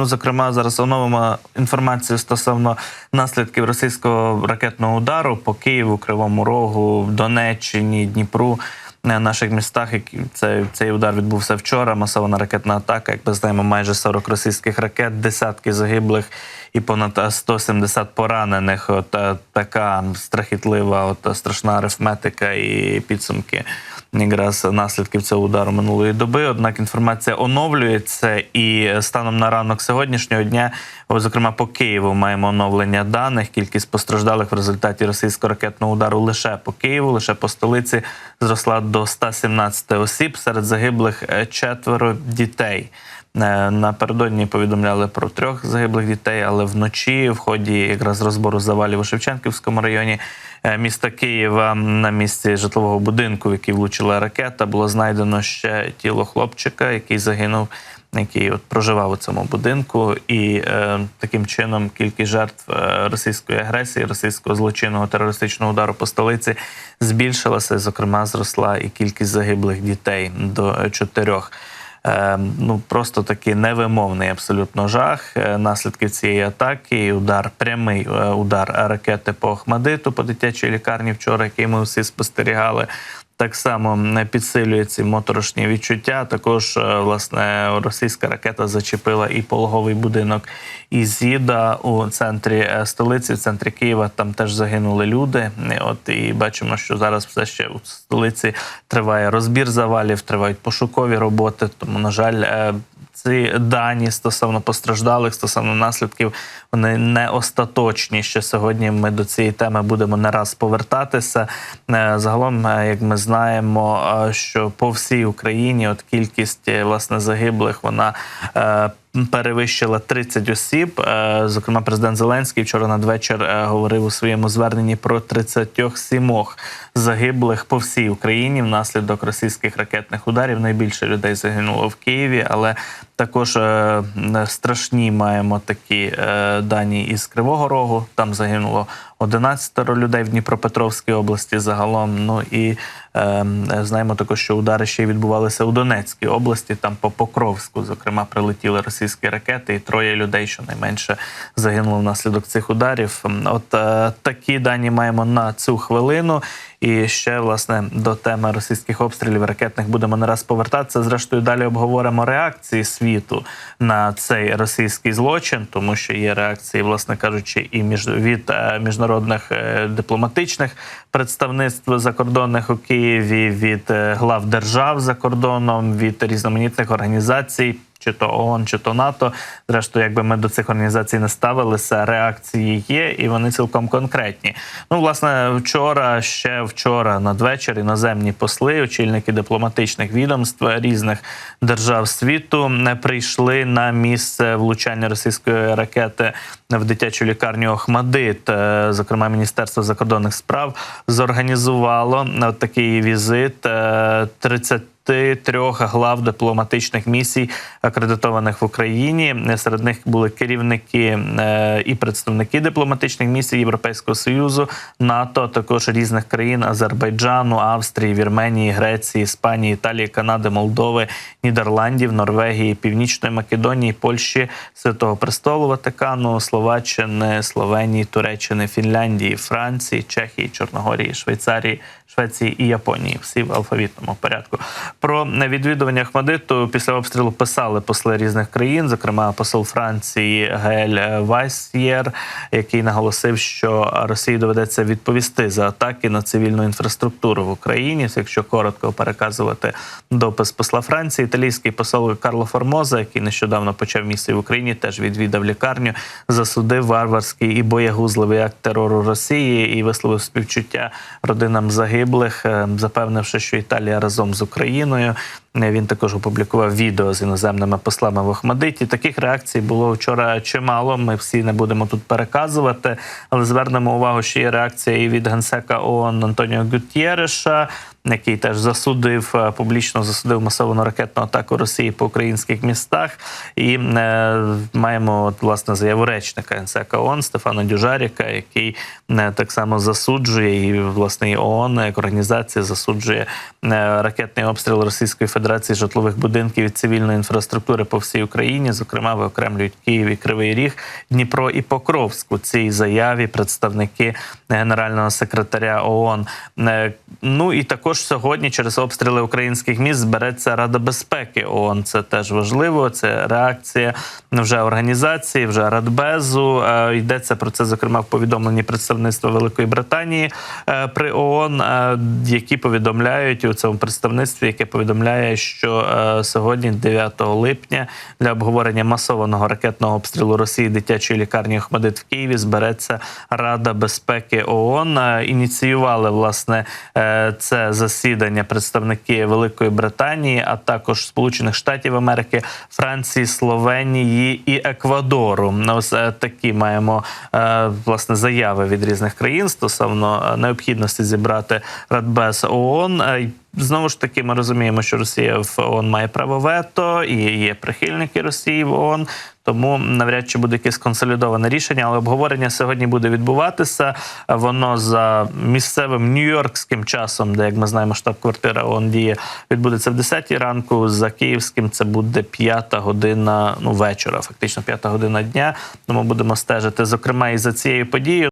Ну, зокрема, зараз оновимо інформацію стосовно наслідків російського ракетного удару по Києву, Кривому Рогу, Донеччині, Дніпру. е, Наших містах які цей, цей удар відбувся вчора. Масована ракетна атака. Як ми знаємо, майже 40 російських ракет, десятки загиблих і понад е, 170 поранених. От е, така страхітлива, от страшна арифметика і підсумки якраз наслідків цього удару минулої доби. Однак інформація оновлюється, і станом на ранок сьогоднішнього дня, зокрема по Києву, маємо оновлення даних. Кількість постраждалих в результаті російського ракетного удару лише по Києву, лише по столиці зросла до 117 осіб. Серед загиблих е, четверо дітей. Е, Напередодні повідомляли про трьох загиблих дітей, але вночі, в ході якраз розбору завалів у Шевченківському районі е, міста Києва, на місці житлового будинку, в який влучила ракета, було знайдено ще тіло хлопчика, який загинув, який от проживав у цьому будинку, і е, таким чином кількість жертв е, російської агресії, російського злочинного терористичного удару по столиці збільшилася. Зокрема, зросла і кількість загиблих дітей до чотирьох. Е, ну просто такий невимовний абсолютно жах. Е, Наслідки цієї атаки, удар, прямий е, удар ракети по Ахмадиту, по дитячій лікарні вчора, який ми всі спостерігали. Так само підсилює ці моторошні відчуття. Також е, власне російська ракета зачепила і пологовий будинок Ізіда у центрі е, столиці, в центрі Києва. Там теж загинули люди. І От і бачимо, що зараз все ще у столиці триває розбір завалів, тривають пошукові роботи. Тому, на жаль, е, ці дані стосовно постраждалих, стосовно наслідків, вони не остаточні. Ще сьогодні ми до цієї теми будемо не раз повертатися. Е, Загалом, е, як ми знаємо, е, що по всій Україні от кількість власне загиблих вона. Перевищила 30 осіб. Е, Зокрема, президент Зеленський вчора надвечір е, говорив у своєму зверненні про 37 загиблих по всій Україні внаслідок російських ракетних ударів. Найбільше людей загинуло в Києві, але також е, страшні маємо такі дані із Кривого Рогу. Там загинуло 11 людей в Дніпропетровській області загалом. Ну і знаємо також, що удари ще відбувалися у Донецькій області. Там по Покровську, зокрема, прилетіли російські ракети, і троє людей, щонайменше, загинуло внаслідок цих ударів. От е, такі дані маємо на цю хвилину. І ще власне до теми російських обстрілів ракетних будемо не раз повертатися. Зрештою, далі обговоримо реакції світу на цей російський злочин, тому що є реакції, власне кажучи, і між від е, міжнародних е, дипломатичних представництв закордонних у Києві, від е, глав держав за кордоном, від різноманітних організацій. Чи то ООН, чи то НАТО, зрештою, якби ми до цих організацій не ставилися, реакції є, і вони цілком конкретні. Ну, власне, вчора, ще вчора надвечір іноземні посли, очільники дипломатичних відомств різних держав світу не прийшли на місце влучання російської ракети в дитячу лікарню Охмадит. Е, Зокрема, Міністерство закордонних справ зорганізувало такий візит е, 30 трьох глав дипломатичних місій, акредитованих в Україні. Серед них були керівники е, і представники дипломатичних місій Європейського союзу, НАТО, також різних країн Азербайджану, Австрії, Вірменії, Греції, Іспанії, Італії, Канади, Молдови, Нідерландів, Норвегії, Північної Македонії, Польщі, Святого Престолу, Ватикану, Словаччини, Словенії, Туреччини, Фінляндії, Франції, Чехії, Чорногорії, Швейцарії. Швеції і Японії, всі в алфавітному порядку. Про відвідування Ахмадиту після обстрілу писали посли різних країн, зокрема посол Франції Гель Вайсьєр, який наголосив, що Росії доведеться відповісти за атаки на цивільну інфраструктуру в Україні. Якщо коротко переказувати допис посла Франції, італійський посол Карло Формоза, який нещодавно почав місію в Україні, теж відвідав лікарню, засудив варварський і боягузливий акт терору Росії і висловив співчуття родинам загиблих загиблих, е, запевнивши, що Італія разом з Україною. Е, Він також опублікував відео з іноземними послами в Охмадиті. Таких реакцій було вчора чимало. Ми всі не будемо тут переказувати, але звернемо увагу, що є реакція і від генсека ООН Антоніо Гутєреша, який теж засудив е, публічно засудив масовану ракетну атаку Росії по українських містах. І е, маємо от, власне заяву речника генсека ООН Стефана Дюжаріка, який е, так само засуджує і власне і ООН як організація засуджує е, ракетний обстріл Російської Федерації. Федерації житлових будинків і цивільної інфраструктури по всій Україні. Зокрема, виокремлюють Київ і Кривий Ріг, Дніпро і Покровськ у цій заяві представники генерального секретаря ООН. Е, Ну і також сьогодні через обстріли українських міст збереться Рада безпеки ООН. Це теж важливо. Це реакція вже організації, вже Радбезу. Е, Йдеться про це зокрема в повідомленні представництва Великої Британії е, при ООН, е, які повідомляють у цьому представництві, яке повідомляє, що е, сьогодні, 9 липня, для обговорення масованого ракетного обстрілу Росії дитячої лікарні Охмадит в Києві збереться Рада безпеки ООН. Е, Ініціювали власне е, це засідання представники Великої Британії, а також Сполучених Штатів Америки, Франції, Словенії і Еквадору. Ось такі маємо власне заяви від різних країн стосовно необхідності зібрати Радбез ООН. Знову ж таки, ми розуміємо, що Росія в ООН має право вето і є прихильники Росії в ООН. Тому навряд чи буде якесь консолідоване рішення, але обговорення сьогодні буде відбуватися. Воно за місцевим нью-йоркським часом, де як ми знаємо, штаб-квартира ООН діє, відбудеться в 10-й ранку. За київським це буде 5 година ну вечора, фактично 5 година дня. Тому будемо стежити, зокрема, і за цією подією.